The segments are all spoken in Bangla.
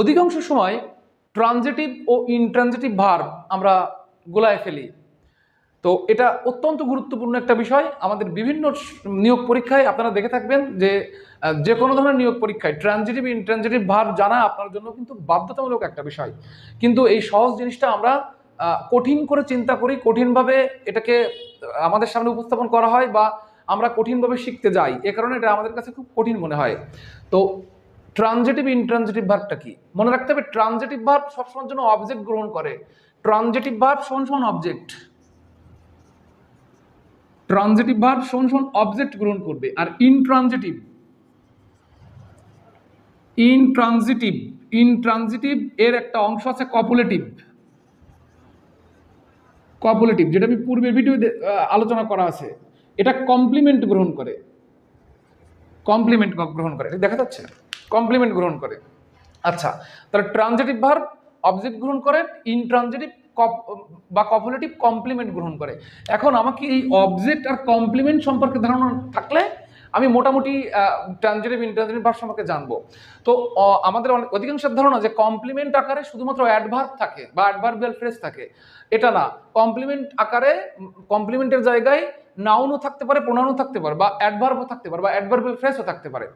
অধিকাংশ সময় ট্রানজেটিভ ও ইনট্রানজিটিভ ভার আমরা গোলায় ফেলি। তো এটা অত্যন্ত গুরুত্বপূর্ণ একটা বিষয়। আমাদের বিভিন্ন নিয়োগ পরীক্ষায় আপনারা দেখে থাকবেন যে যে কোনো ধরনের নিয়োগ পরীক্ষায় ট্রানজিটিভ ইনট্রানজিটিভ ভার জানা আপনার জন্য কিন্তু বাধ্যতামূলক একটা বিষয়। কিন্তু এই সহজ জিনিসটা আমরা কঠিন করে চিন্তা করি, কঠিনভাবে এটাকে আমাদের সামনে উপস্থাপন করা হয় বা আমরা কঠিনভাবে শিখতে যাই। এ কারণে এটা আমাদের কাছে খুব কঠিন মনে হয়। তো ট্রানজিটিভ ইনট্রানজিটিভ ভার্বটা কি? মনে রাখতে হবে ট্রানজিটিভ ভার্ব সবসময়ের জন্য অবজেক্ট গ্রহণ করে। ট্রানজিটিভ ভার্ব সমান সমান অবজেক্ট ট্রানজিটিভ ভার্ব সমান সমান অবজেক্ট গ্রহণ করবে। আর ইনট্রানজিটিভ ইনট্রানজিটিভ ইনট্রানজিটিভ এর একটা অংশ আছে কপুলেটিভ কপুলেটিভ যেটা আমি পূর্বের ভিডিও আলোচনা করা আছে। এটা কমপ্লিমেন্ট গ্রহণ করে। কমপ্লিমেন্ট গ্রহণ করে। দেখা যাচ্ছে? কমপ্লিমেন্ট গ্রহণ করে। আচ্ছা তাহলে ট্রানজেটিভ ভার্ব, অবজেক্ট গ্রহণ করে, ইনট্রানজিটিভ বা কপুলেটিভ কমপ্লিমেন্ট গ্রহণ করে। এখন আমাকে এই অবজেক্ট আর কমপ্লিমেন্ট সম্পর্কে ধারণা থাকলে আমি মোটামুটি ট্রানজিটিভ, ইনট্রানজিটিভ ভার্ব সম্পর্কে জানব। তো আমাদের অনেক, অধিকাংশের ধারণা যে কমপ্লিমেন্ট আকারে শুধুমাত্র অ্যাডভার্ব থাকে বা অ্যাডভার্বিয়াল ফ্রেজ থাকে, এটা না। কমপ্লিমেন্ট আকারে, কমপ্লিমেন্টের জায়গায় নাউনও থাকতে পারে, প্রোনাউনও থাকতে পারে, বা অ্যাডভার্বও থাকতে পারে, বা অ্যাডভার্বিয়াল ফ্রেজও থাকতে পারে।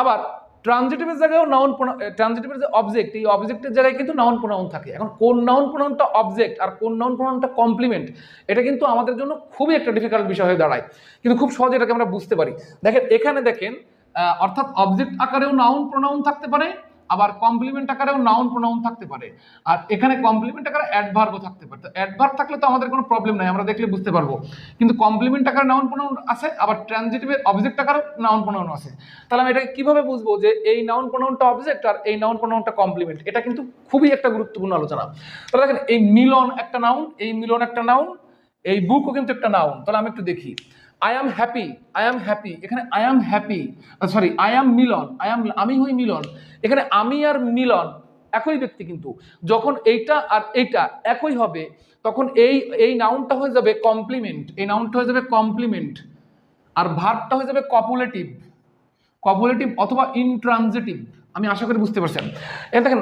আবার ট্রানজিটিভের জায়গায়ও নাউন ট্রানজিটিভের যে অবজেক্ট এই অবজেক্টের জায়গায় কিন্তু নাউন প্রোনাউন থাকে। এখন কোন নাউন প্রোনাউনটা অবজেক্ট আর কোন নাউন প্রোনাউনটা কমপ্লিমেন্ট এটা কিন্তু আমাদের জন্য খুবই একটা ডিফিকাল্ট বিষয় হয়ে দাঁড়ায়। কিন্তু খুব সহজে এটাকে আমরা বুঝতে পারি। দেখেন, এখানে দেখেন অর্থাৎ অবজেক্ট আকারেও নাউন প্রোনাউন থাকতে পারে আবার কমপ্লিমেন্ট আকারেও নাউন প্রোনাউন থাকতে পারে। আর এখানে কমপ্লিমেন্ট আকারে অ্যাডভার্বও থাকতে পারে। তো অ্যাডভার্ব থাকলে তো আমাদের কোনো প্রবলেম নাই, আমরা দেখলে বুঝতে পারব। কিন্তু কমপ্লিমেন্ট আকারে নাউন প্রোনাউন আছে, আবার ট্রানজিটিভের অবজেক্ট আকারে নাউন প্রোনাউন আছে। তাহলে আমি এটাকে কীভাবে বুঝব যে এই নাউন প্রোনাউনটা অবজেক্ট আর এই নাউন প্রোনাউনটা কমপ্লিমেন্ট এটা কিন্তু খুবই একটা গুরুত্বপূর্ণ আলোচনা। তাহলে দেখেন, এই মিলন একটা নাউন এই মিলন একটা নাউন এই বুকও কিন্তু একটা নাউন তাহলে আমি একটু দেখি। I am happy I am happy এখানে I am happy sorry I am Milan I am আমি হই মিলন। এখানে আমি আর মিলন একই ব্যক্তি কিন্তু। যখন এইটা আর এইটা একই হবে, তখন এই এই নাউনটা হয়ে যাবে কমপ্লিমেন্ট এই নাউনটা হয়ে যাবে কমপ্লিমেন্ট আর ভার্বটা হয়ে যাবে কপুলেটিভ কপুলেটিভ অথবা ইনট্রানজিটিভ আমি আশা করি বুঝতে পারছেন। এই দেখেন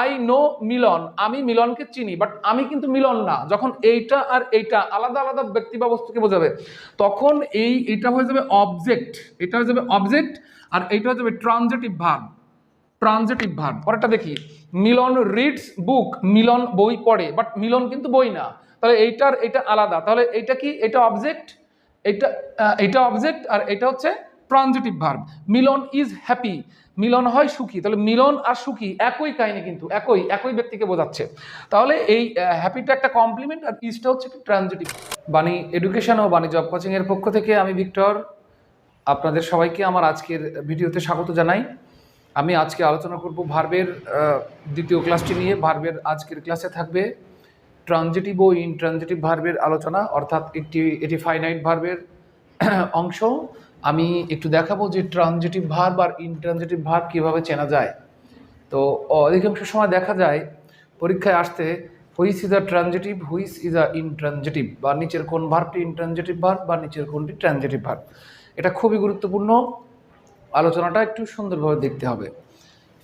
আই নো মিলন। আমি মিলনকে চিনি বাট আমি কিন্তু মিলন না। যখন এইটা আর এইটা আলাদা আলাদা ব্যক্তি বা বস্তুকে বোঝাবে, তখন এই, এটা হয়ে যাবে অবজেক্ট এটা হয়ে যাবে অবজেক্ট আর এইটা হয়ে যাবে ট্রানজিটিভ ভার্ব ট্রানজিটিভ ভার্ব পরেরটা দেখি। মিলন রিডস বুক মিলন বই পড়ে বাট মিলন কিন্তু বই না। তাহলে এইটার এটা আলাদা। তাহলে এইটা কি? এটা অবজেক্ট এটা এটা অবজেক্ট আর এটা হচ্ছে transitive verb. Milan is happy Milan হয় সুখী। তাহলে মিলন আর সুখী একই কাহিনী কিন্তু, একই একই ব্যক্তিকে বোঝাচ্ছে। তাহলে এই হ্যাপিটা একটা কমপ্লিমেন্ট আর ইজটা হচ্ছে একটি ট্রানজিটিভ বাণী। এডুকেশন ও বাণী জব কোচিংয়ের পক্ষ থেকে আমি ভিক্টর, আপনাদের সবাইকে আমার আজকের ভিডিওতে স্বাগত জানাই। আমি আজকে আলোচনা করব ভার্বের দ্বিতীয় ক্লাসটি নিয়ে। ভার্বের আজকের ক্লাসে থাকবে ট্রানজিটিভ ও ইনট্রানজিটিভ ভার্বের আলোচনা, অর্থাৎ একটি, এটি ফাইনাইট ভার্বের অংশ। আমি একটু দেখাবো যে ট্রানজিটিভ ভার্ব আর ইনট্রানজিটিভ ভার্ব কীভাবে চেনা যায়। তো অধিকাংশ সময় দেখা যায় পরীক্ষায় আসতে which is a transitive which is a intransitive বা নিচের কোন ভার্বটি ইনট্রানজিটিভ ভার্ব বা নিচের কোনটি ট্রানজিটিভ ভার্ব এটা খুবই গুরুত্বপূর্ণ। আলোচনাটা একটু সুন্দরভাবে দেখতে হবে।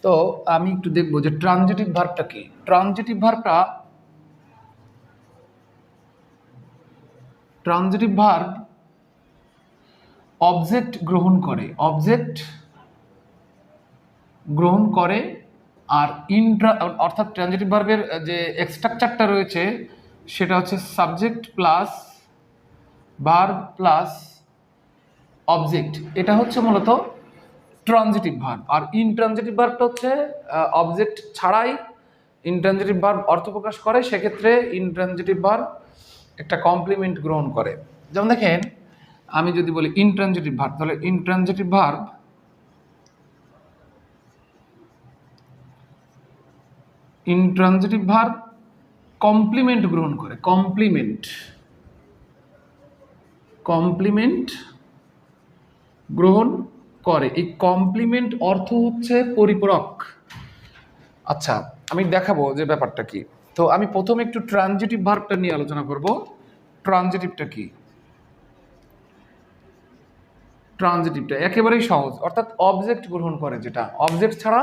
তো, আমি একটু দেখব যে ট্রানজিটিভ ভার্বটা কি? ট্রানজিটিভ ভার্বটা ট্রানজিটিভ ভার্ব অবজেক্ট গ্রহণ করে অবজেক্ট গ্রহণ করে আর ইন্ট্রা অর্থাৎ ট্রানজিটিভ ভার্বের যে স্ট্রাকচারটা রয়েছে, সেটা হচ্ছে subject plus verb plus object এটা হচ্ছে মূলত ট্রানজিটিভ ভার্ব আর ইনট্রানজিটিভ ভার্বটা হচ্ছে অবজেক্ট ছাড়াই ইনট্রানজিটিভ ভার্ব অর্থ প্রকাশ করে, সেক্ষেত্রে ইনট্রানজিটিভ ভার্ব একটা কমপ্লিমেন্ট গ্রহণ করে। যেমন দেখেন আমি যদি বলি ইনট্রানজিটিভ ভার্ব তাহলে intransitive verb intransitive verb complement গ্রহণ করে কমপ্লিমেন্ট কমপ্লিমেন্ট গ্রহণ করে। এই কমপ্লিমেন্ট অর্থ হচ্ছে পরিপূরক। আচ্ছা আমি দেখাবো যে ব্যাপারটা কি। তো আমি প্রথমে একটু ট্রানজিটিভ ভার্বটা নিয়ে আলোচনা করব। ট্রানজিটিভটা কি? ট্রানজিটিভটা একেবারেই সহজ। অর্থাৎ অবজেক্ট গ্রহণ করে যেটা। অবজেক্ট ছাড়া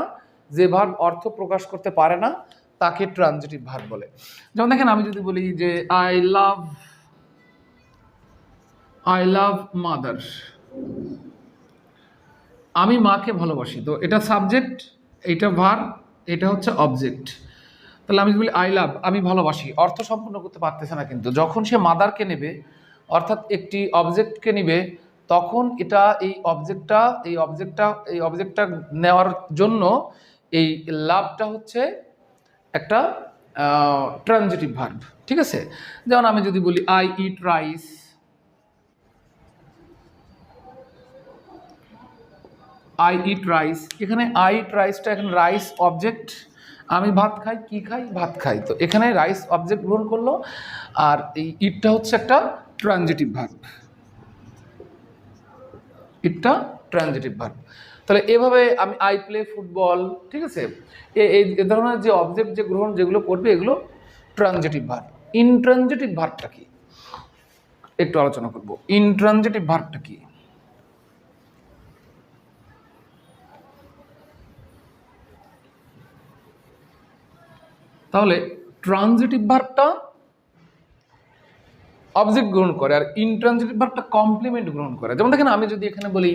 যে ভার্ব অর্থ প্রকাশ করতে পারে না, তাকে ট্রানজিটিভ ভার্ব বলে। যেমন দেখেন, আমি যদি বলি যে I love I love mother আমি মাকে ভালোবাসি। তো এটা সাবজেক্ট এটা ভার এটা হচ্ছে অবজেক্ট তাহলে আমি যদি বলি আই লাভ আমি ভালোবাসি। অর্থ সম্পূর্ণ করতে পারতেছে না কিন্তু। যখন সে মাদারকে নেবে, অর্থাৎ একটি অবজেক্টকে নিবে তখন এটা এই অবজেক্টটা এই অবজেক্টটা এই অবজেক্টটা নেওয়ার জন্য এই লাভটা হচ্ছে একটা ট্রানজিটিভ ভার্ব ঠিক আছে? যেমন আমি যদি বলি I eat rice I eat rice এখানে আই ইট রাইসটা এখানে রাইস অবজেক্ট আমি ভাত খাই, কি খাই? ভাত খাই। তো এখানে রাইস অবজেক্ট গ্রহণ করল। আর এই ইটটা হচ্ছে একটা ট্রানজিটিভ ভার্ব ইটটা ট্রানজিটিভ ভার্ব তাহলে এভাবে আমি আই প্লে ফুটবল ঠিক আছে? এই এ ধরনের যে অবজেক্ট যে গ্রহণ যেগুলো করবে, এগুলো ট্রানজিটিভ ভার্ব ইনট্রানজিটিভ ভার্বটা কি? একটু আলোচনা করব। ইনট্রানজিটিভ ভার্বটা কি? তাহলে ট্রানজিটিভ ভার্বটা অবজেক্ট গ্রহণ করে আর ইনট্রানজিটিভ ভার্বটা কমপ্লিমেন্ট গ্রহণ করে। যেমন দেখেন আমি যদি এখানে বলি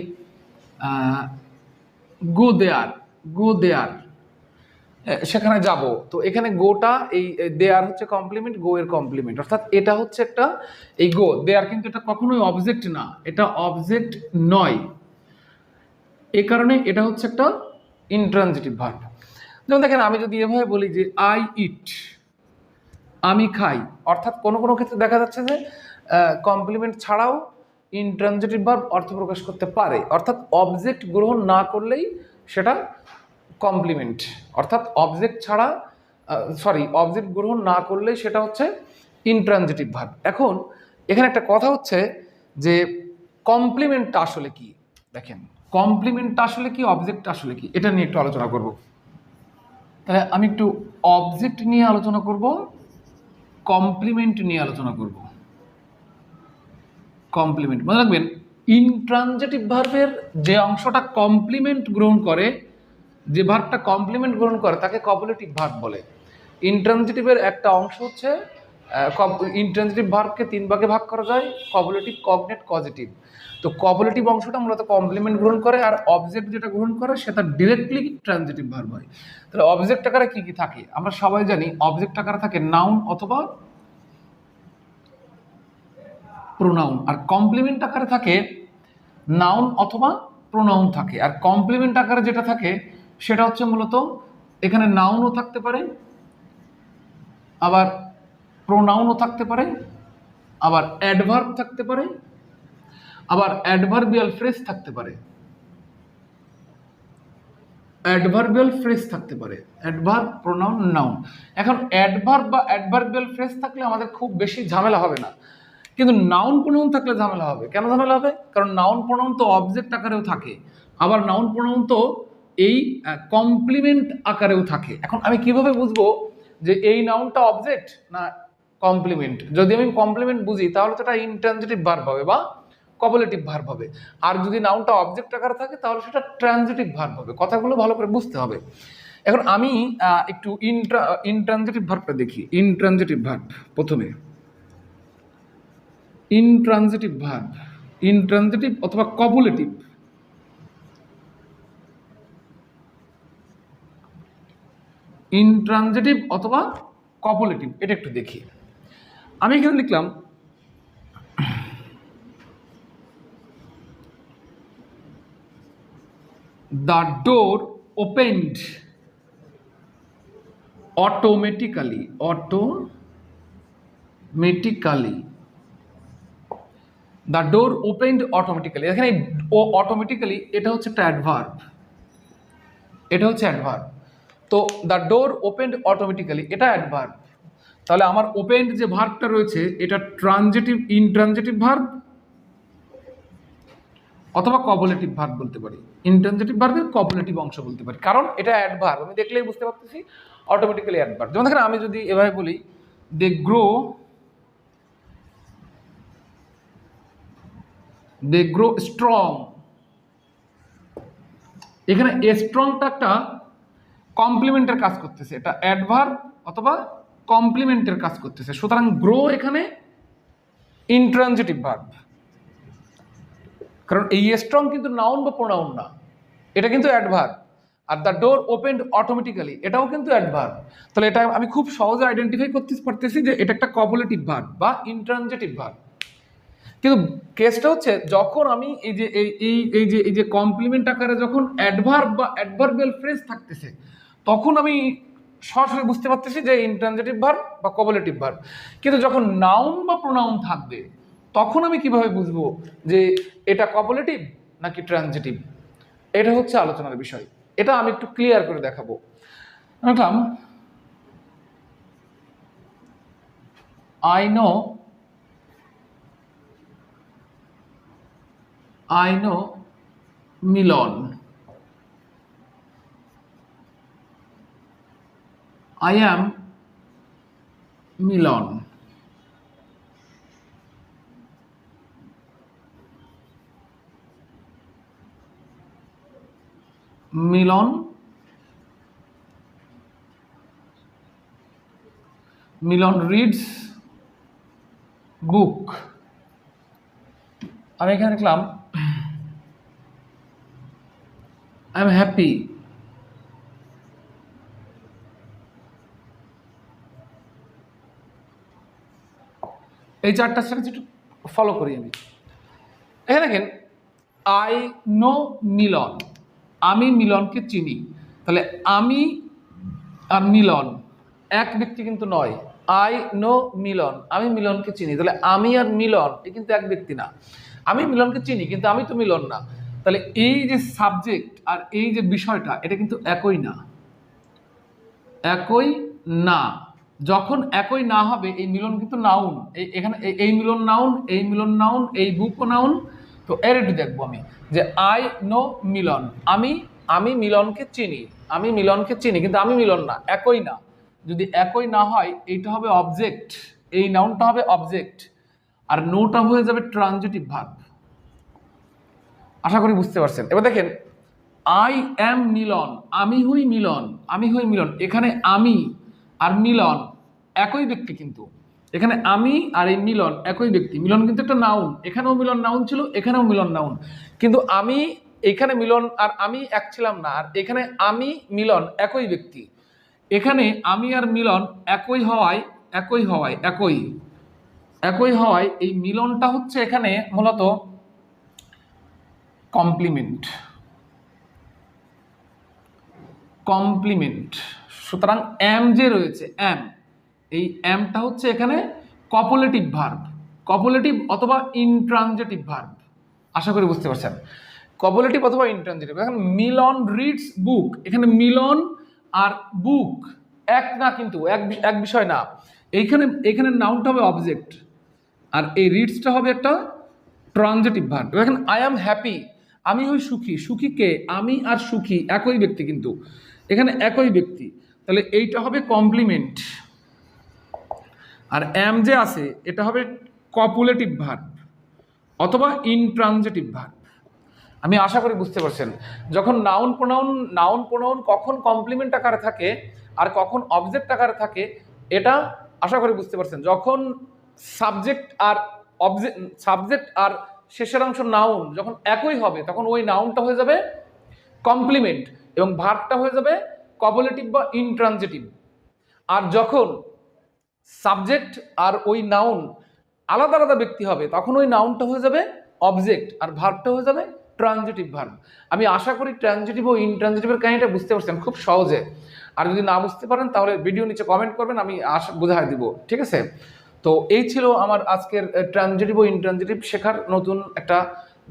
গো দেয়ার গো দেয়ার সেখানে যাব। তো এখানে গোটা এই দেয়ার হচ্ছে কমপ্লিমেন্ট গো এর কমপ্লিমেন্ট অর্থাৎ এটা হচ্ছে একটা, এই গো দেয়ার কিন্তু এটা কখনোই অবজেক্ট না, এটা অবজেক্ট নয়। এ কারণে এটা হচ্ছে একটা ইনট্রানজিটিভ ভার্ব যেমন দেখেন আমি যদি এভাবে বলি যে আই ইট আমি খাই। অর্থাৎ কোনো কোনো ক্ষেত্রে দেখা যাচ্ছে যে কমপ্লিমেন্ট ছাড়াও ইনট্রানজিটিভ ভার্ব অর্থ প্রকাশ করতে পারে। অর্থাৎ অবজেক্ট গ্রহণ না করলেই সেটা কমপ্লিমেন্ট অর্থাৎ অবজেক্ট ছাড়া সরি অবজেক্ট গ্রহণ না করলেই সেটা হচ্ছে ইনট্রানজিটিভ ভার্ব এখন, এখানে একটা কথা হচ্ছে যে কমপ্লিমেন্টটা আসলে কি? দেখেন কমপ্লিমেন্টটা আসলে কি অবজেক্ট আসলে কি? এটা নিয়ে একটু আলোচনা করব। তাহলে আমি একটু অবজেক্ট নিয়ে আলোচনা করব। কমপ্লিমেন্ট নিয়ে আলোচনা করব। কমপ্লিমেন্ট মনে রাখবেন ইনট্রানজেটিভ ভার্ভের যে অংশটা কমপ্লিমেন্ট গ্রহণ করে, যে ভার্বটা কমপ্লিমেন্ট গ্রহণ করে, তাকে কপুলেটিভ ভার্ব বলে। ইনট্রানজেটিভের একটা অংশ হচ্ছে ইনট্রানজিটিভ ভার্বকে তিন ভাগে ভাগ করা যায় কপুলেটিভ কগনেট পজিটিভ তো কপুলেটিভ অংশটা মূলত কমপ্লিমেন্ট গ্রহণ করে আর অবজেক্ট যেটা গ্রহণ করে সেটা ডিরেক্টলি ট্রানজিটিভ ভার্ব হয়। তাহলে অবজেক্ট আকারে কি কি থাকে? আমরা সবাই জানি অবজেক্ট আকারে থাকে নাউন অথবা প্রোনাউন আর কমপ্লিমেন্ট আকারে থাকে নাউন অথবা প্রোনাউন থাকে। আর কমপ্লিমেন্ট আকারে যেটা থাকে সেটা হচ্ছে মূলত এখানে নাউনও থাকতে পারে, আবার প্রোনাউনও থাকতে পারে, আবার অ্যাডভার্ব থাকতে পারে, আবার অ্যাডভার্বিয়াল ফ্রেজ থাকতে পারে। অ্যাডভার্বিয়াল ফ্রেজ থাকতে পারে অ্যাডভার্ব প্রোনাউন নাউন এখন অ্যাডভার্ব বা অ্যাডভার্বিয়াল ফ্রেজ থাকলে আমাদের খুব বেশি ঝামেলা হবে না। কিন্তু নাউন প্রোনাউন থাকলে ঝামেলা হবে। কেন ঝামেলা হবে? কারণ নাউন প্রোনাউন তো অবজেক্ট আকারেও থাকে। আবার নাউন প্রোনাউন তো এই কমপ্লিমেন্ট আকারেও থাকে। এখন আমি কীভাবে বুঝব যে এই নাউনটা অবজেক্ট না কমপ্লিমেন্ট যদি আমি কমপ্লিমেন্ট বুঝি, তাহলে তো এটা ইনট্রানজিটিভ ভার্ব হবে বা কপলেটিভ ভার্ব হবে। আর যদি নাউনটা অবজেক্ট আকারে থাকে, তাহলে সেটা ট্রানজিটিভ ভার্ব হবে। কথাগুলো ভালো করে বুঝতে হবে। এখন আমি একটু ইনট্রা ইনট্রানজিটিভ ভার্বটা দেখি। ইনট্রানজিটিভ ভার্ব প্রথমে। ইনট্রানজিটিভ ভার্ব ইনট্রানজিটিভ অথবা কপুলেটিভ ইনট্রানজিটিভ অথবা কপুলেটিভ এটা একটু দেখি। আমি এখানে লিখলাম, the door opened automatically automatically. The door opened automatically. এখানে ও অটোমেটিক্যালি এটা হচ্ছে একটা অ্যাডভার্ব এটা হচ্ছে অ্যাডভার্ব তো দ্য ডোর ওপেন্ড অটোমেটিক্যালি এটা অ্যাডভার্ব তাহলে আমার ওপেন্ড যে ভার্বটা রয়েছে, এটা ট্রানজিটিভ ইনট্রানজিটিভ ভার্ব অথবা কপলেটিভ ভার্ব বলতে পারি। ইন্টারজেটিভ ভার্বের কপলেটিভ অংশ বলতে পারি। কারণ এটা অ্যাডভার্ব আমি দেখলেই বুঝতে পারতেছি অটোমেটিক্যালি অ্যাডভার্ব যেমন দেখেন, আমি যদি এভাবে বলি they grow they grow strong এখানে স্ট্রংটা একটা কমপ্লিমেন্টের কাজ করতেছে। এটা অ্যাডভার্ব অথবা কমপ্লিমেন্টের কাজ করতেছে। সুতরাং গ্রো এখানে ইন্ট্রানজিটিভ ভার্ব কারণ এই স্ট্রং কিন্তু নাউন বা প্রোনাউন না। এটা কিন্তু অ্যাডভার্ব আর দ্য ডোর ওপেন্ড অটোমেটিক্যালি এটাও কিন্তু অ্যাডভার্ব তাহলে এটা আমি খুব সহজে আইডেন্টিফাই করতে পারতেছি যে এটা একটা কপোলেটিভ ভার্ব বা ইন্ট্রানজেটিভ ভার্ব কিন্তু কেসটা হচ্ছে, যখন আমি এই যে, এই এই এই যে এই যে কমপ্লিমেন্ট আকারে যখন অ্যাডভার্ব বা অ্যাডভার্বিয়াল ফ্রেজ থাকতেছে, তখন আমি সরাসরি বুঝতে পারতেছি যে ইন্ট্রানজেটিভ ভার্ব বা কপোলেটিভ ভার্ব কিন্তু যখন নাউন বা প্রোনাউন থাকবে, তখন আমি কীভাবে বুঝব যে এটা কপলেটিভ নাকি ট্রানজেটিভ এটা হচ্ছে আলোচনার বিষয়। এটা আমি একটু ক্লিয়ার করে দেখাবো। রাখলাম I know I know Milan. I am Milan. Milan. Milan reads book. আমি এখানে লিখলাম আই এম হ্যাপি এই চারটা স্ট্র্যাটেজি একটু ফলো করি আমি। এখানে দেখেন আই নো মিলন আমি মিলনকে চিনি। তাহলে আমি আর মিলন এক ব্যক্তি কিন্তু নয়। আই নো মিলন আমি মিলনকে চিনি। তাহলে আমি আর মিলন এ কিন্তু এক ব্যক্তি না। আমি মিলনকে চিনি, কিন্তু আমি তো মিলন না। তাহলে এই যে সাবজেক্ট আর এই যে বিষয়টা, এটা কিন্তু একই না। একই না। যখন একই না হবে, এই মিলন কিন্তু নাউন এই এখানে এই- মিলন নাউন এই মিলন নাউন এই বুকও নাউন তো এর একটু দেখব আমি, যে আই নো মিলন, আমি আমি মিলনকে চিনি, আমি মিলনকে চিনি, কিন্তু আমি মিলন না, একই না। যদি একই না হয়, এইটা হবে অবজেক্ট এই নাউনটা হবে অবজেক্ট আর নোটা হয়ে যাবে ট্রানজিটিভ ভার্ব আশা করি বুঝতে পারছেন। এবার দেখেন আই অ্যাম মিলন, আমি হই মিলন, আমি হই মিলন, এখানে আমি আর মিলন একই ব্যক্তি কিন্তু। এখানে আমি আর এই মিলন একই ব্যক্তি। মিলন কিন্তু একটা নাউন এখানেও মিলন নাউন ছিল, এখানেও মিলন নাউন কিন্তু আমি এখানে মিলন আর আমি এক ছিলাম না, আর এখানে আমি মিলন একই ব্যক্তি। এখানে আমি আর মিলন একই হওয়ায় একই হওয়ায়, একই। একই হওয়ায় এই মিলনটা হচ্ছে এখানে মূলত কমপ্লিমেন্ট কমপ্লিমেন্ট সুতরাং অ্যাম যে রয়েছে অ্যাম এই অ্যামটা হচ্ছে এখানে কপোলেটিভ ভার্ব কপোলেটিভ অথবা ইনট্রানজেটিভ ভার্ব আশা করি বুঝতে পারছেন। কপোলেটিভ অথবা ইনট্রানজেটিভ এখন মিলন রিডস বুক এখানে মিলন আর বুক এক না কিন্তু, এক এক বিষয় না। এইখানে, এখানে নাউনটা হবে অবজেক্ট আর এই রিডসটা হবে একটা ট্রানজেটিভ ভার্ব এখন আই অ্যাম হ্যাপি আমি হই সুখী সুখী কে? আমি আর সুখী, একই ব্যক্তি কিন্তু। এখানে একই ব্যক্তি। তাহলে এইটা হবে কমপ্লিমেন্ট আর অ্যাম যে আছে, এটা হবে কপুলেটিভ ভার্ব অথবা ইনট্রানজেটিভ ভার্ব আমি আশা করি বুঝতে পারছেন। যখন নাউন প্রোনাউন নাউন প্রোনাউন কখন কমপ্লিমেন্ট আকারে থাকে আর কখন অবজেক্ট আকারে থাকে, এটা আশা করি বুঝতে পারছেন। যখন সাবজেক্ট আর অবজেক্ট সাবজেক্ট আর শেষের অংশ নাউন যখন একই হবে, তখন ওই নাউনটা হয়ে যাবে কমপ্লিমেন্ট এবং ভার্বটা হয়ে যাবে কপোলেটিভ বা ইনট্রানজেটিভ আর যখন সাবজেক্ট আর ওই নাউন আলাদা আলাদা ব্যক্তি হবে, তখন ওই নাউনটা হয়ে যাবে অবজেক্ট আর ভার্বটা হয়ে যাবে ট্রানজিটিভ ভার্ব আমি আশা করি ট্রানজিটিভ ও ইনট্রানজিটিভের কাহিনীটা বুঝতে পারছেন খুব সহজে। আর যদি না বুঝতে পারেন, তাহলে ভিডিও নিচে কমেন্ট করবেন, আমি আশা বোঝায় দিব, ঠিক আছে? তো এই ছিল আমার আজকের ট্রানজিটিভ ও ইনট্রানজিটিভ শেখার নতুন একটা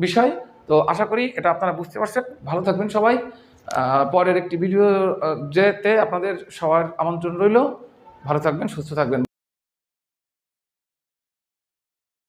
বিষয়। তো আশা করি এটা আপনারা বুঝতে পারছেন। ভালো থাকবেন সবাই। পরের একটি ভিডিও যেতে আপনাদের সবার আমন্ত্রণ রইল। ভালো থাকবেন সুস্থ থাকবেন।